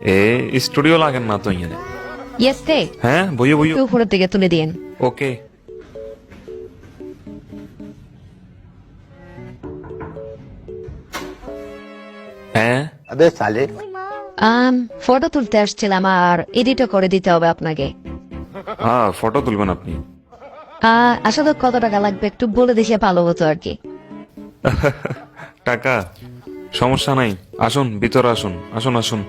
এ studio লাগেন না তো ইয়ে ইয়েসতে হ্যাঁ বইয়ে বইয়ে উপরের থেকে তুলে দিন ওকে। হ্যাঁ? আবে সালে। আম ফটো তুলতে আসছিলাম আর এডিটও করে দিতে হবে আপনাকে। হ্যাঁ ফটো তুলবেন আপনি। আসলে কত টাকা লাগবে একটু বলে দেখে ভালো হতো আর কি। টাকা? সমস্যা নাই। আসুন ভিতরে আসুন। আসুন আসুন।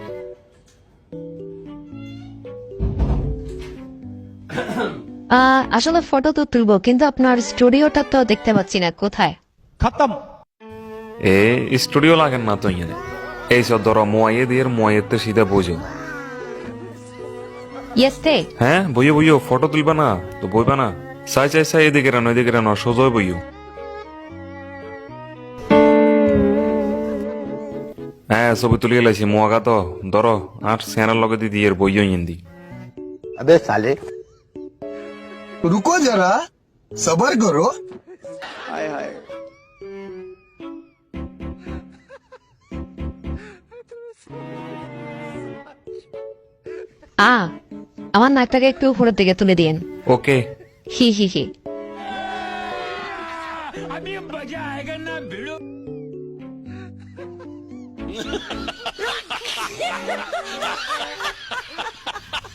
আসলে ফটো তো তুলবো কিন্তু আপনার স্টুডিওটা তো দেখতে পাচ্ছি না কোথায়? খতম। এ স্টুডিও লাগেন না তো এই সব ধরো মোয়ে দিয়ে মোয়েতে সিধা বোঝে ইয়েস্তে হ্যাঁ বইও বইও ফটো তুলবা না তো বইবা না। সাই চাই সাই এদিকে রান ওইদিকে রান সোজয় বইও। হ্যাঁ ছবি তুলে গেলেছি মোয়াগা তো। ধরো আর সেনার লগে দিদি এর বইও ইন্দি আবে সালে। रुको जरा सबर करो আ আমার নাকটাকে একটু উপরের দিকে তুলে দিন ওকে হি হি হি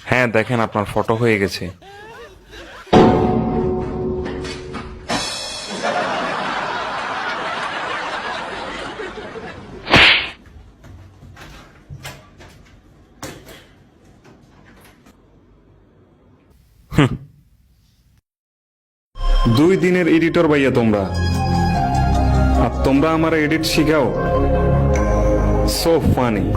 হ্যাঁ দেখেন আপনার ফটো হয়ে গেছে দুই দিনের এডিটর ভাইয়া তোমরা। আর তোমরা আমার এডিট শিখাও। So funny